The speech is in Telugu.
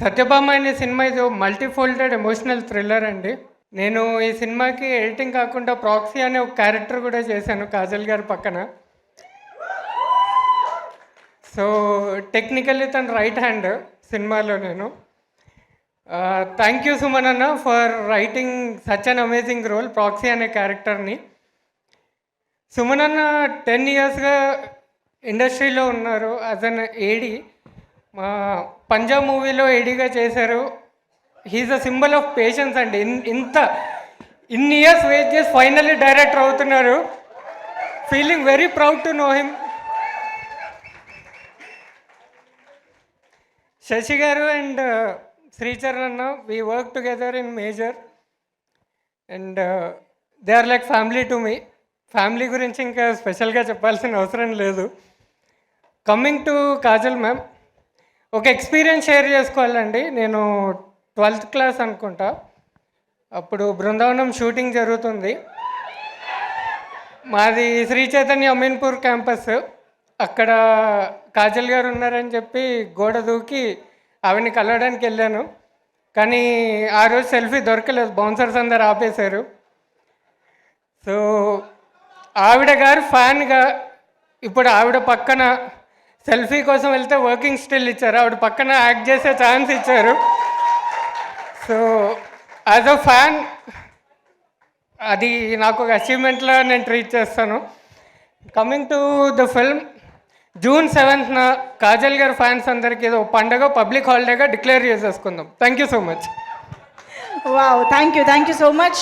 సత్యభామ అనే సినిమా ఇది మల్టీఫోల్డెడ్ ఎమోషనల్ థ్రిల్లర్ అండి. నేను ఈ సినిమాకి ఎడిటింగ్ కాకుండా ప్రాక్సీ అనే ఒక క్యారెక్టర్ కూడా చేశాను కాజల్ గారి పక్కన. సో టెక్నికల్లీ తను రైట్ హ్యాండ్ సినిమాలో నేను. థ్యాంక్ యూ సుమన్ అన్న for writing such an amazing role proxy అనే క్యారెక్టర్ని సుమన్ అన్న టెన్ ఇయర్స్గా ఇండస్ట్రీలో ఉన్నారు యాజ్ అన్ ఏడి పంజాబ్ మూవీలో ఎడిగా చేశారు. He's a symbol of patience అండి. ఇన్- ఇంత ఇన్ని ఇయర్స్ వెయిట్ చేసి ఫైనల్లీ డైరెక్టర్ అవుతున్నారు. Feeling very proud to know him Shashi గారు అండ్ శ్రీచరణ్ అన్న we work together in Major and they are like family to me family గురించి ఇంకా స్పెషల్గా చెప్పాల్సిన అవసరం లేదు. కమ్మింగ్ టు కాజల్ మ్యామ్ ఒక ఎక్స్పీరియన్స్ షేర్ చేసుకోవాలండి. నేను ట్వెల్త్ క్లాస్ అనుకుంటా. అప్పుడు బృందావనం షూటింగ్ జరుగుతుంది. మాది శ్రీ చైతన్య అమీన్పూర్ క్యాంపస్ అక్కడ కాజల్ గారు ఉన్నారని చెప్పి గోడ దూకి ఆవిడని కలవడానికి వెళ్ళాను. కానీ ఆ రోజు సెల్ఫీ దొరకలేదు. బౌన్సర్స్ అందరు ఆపేశారు. సో ఆవిడ గారు ఫ్యాన్గా ఇప్పుడు ఆవిడ పక్కన సెల్ఫీ కోసం వెళ్తే వర్కింగ్ స్టిల్ ఇచ్చారు. ఆవిడ పక్కన యాక్ట్ చేసే ఛాన్స్ ఇచ్చారు. సో యాజ్ అ ఫ్యాన్ అది నాకు ఒక అచీవ్మెంట్లో నేను ట్రీట్ చేస్తాను. Coming to the film June సెవెంత్న Kajal గారి ఫ్యాన్స్ అందరికీ ఏదో పండగ పబ్లిక్ హాలిడేగా డిక్లేర్ చేసేసుకుందాం. Thank you so much wow thank you thank you so much